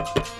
you.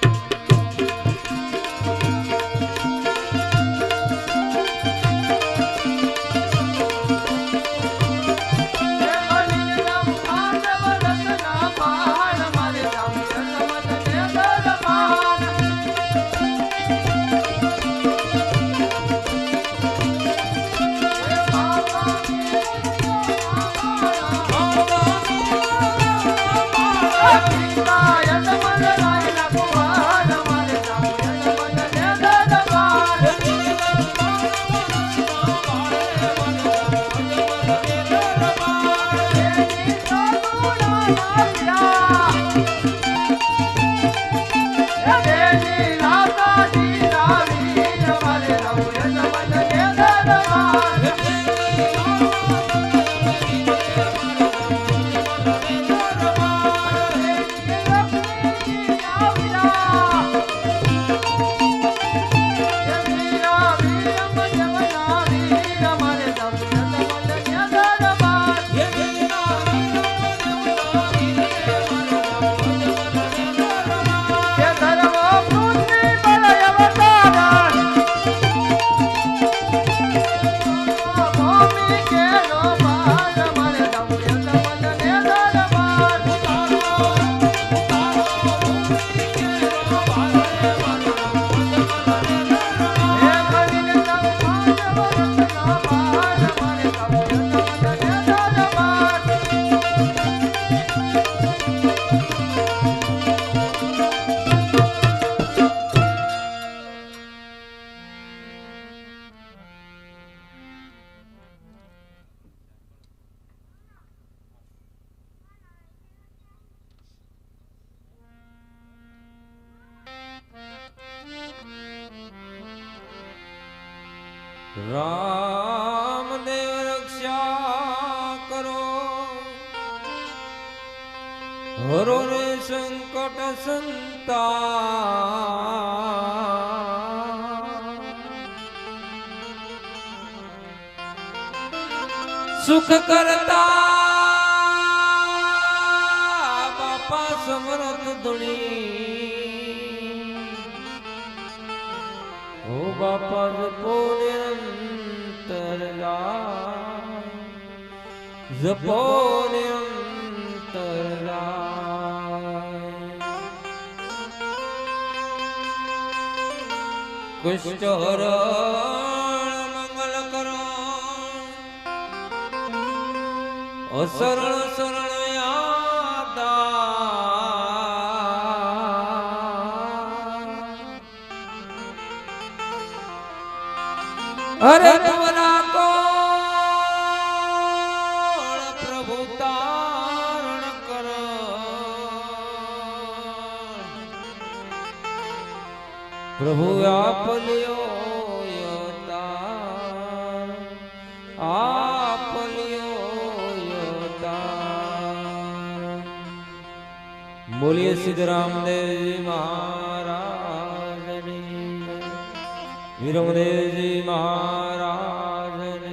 Ramdev રક્ષા કરો. હરો રે સંકટ સંતા સુખ કરતા બાપા સમરથ ધૂણી. ઓ બાપા જપો રાય કુષ્ટ હરણ મંગલ કરો અસરળ સરળ અરે પ્રભુ આપ લ્યો આપ લ્યો બોલીએ સિદ્ધરામદેવજી મહારાજની જય. વીરમદેવજી મહારાજની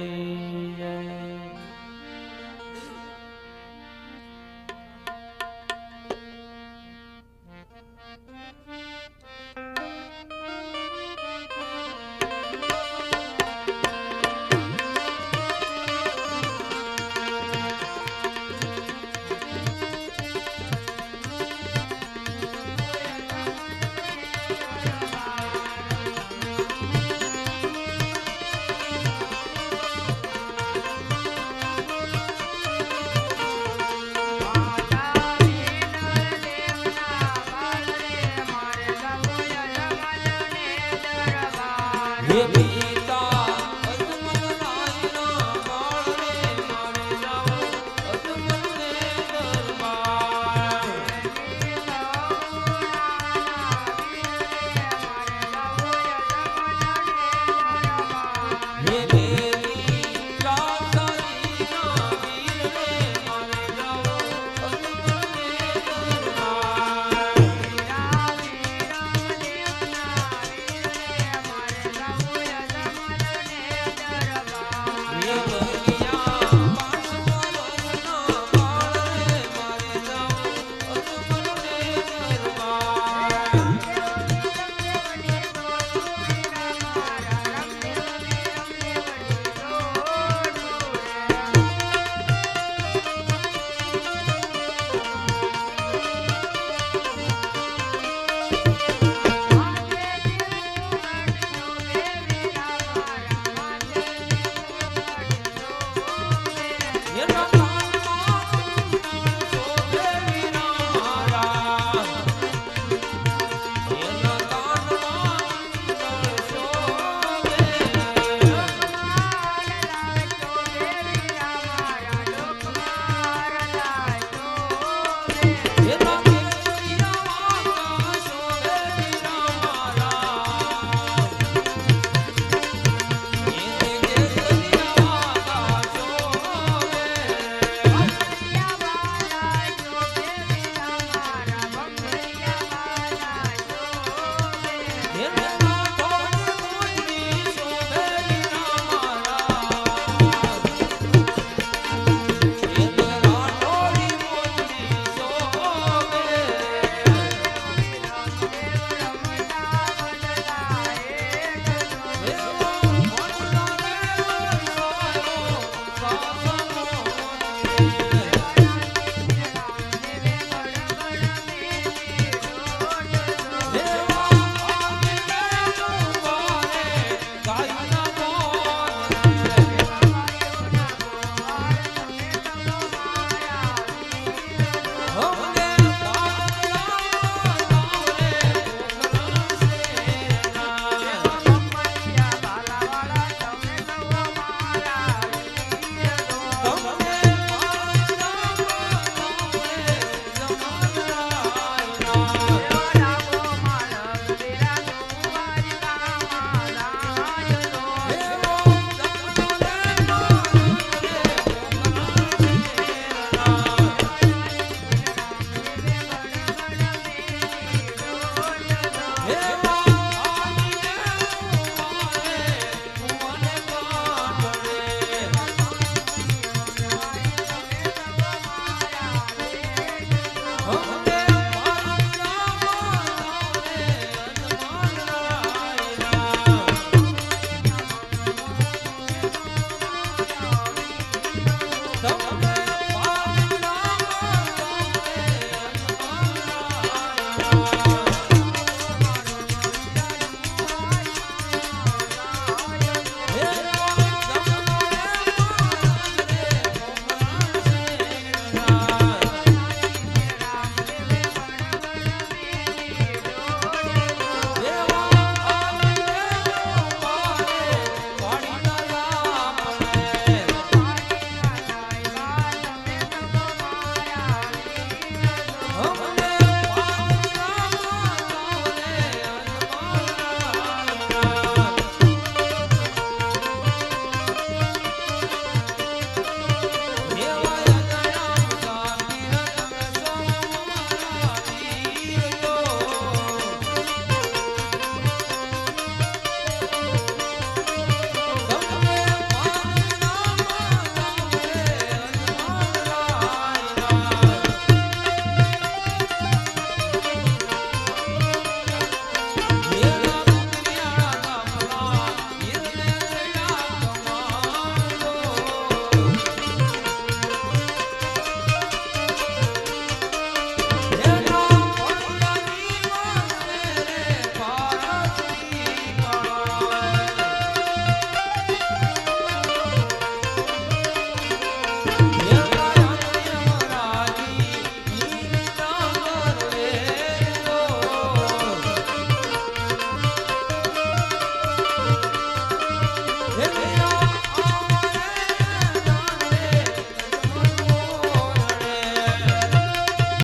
yeah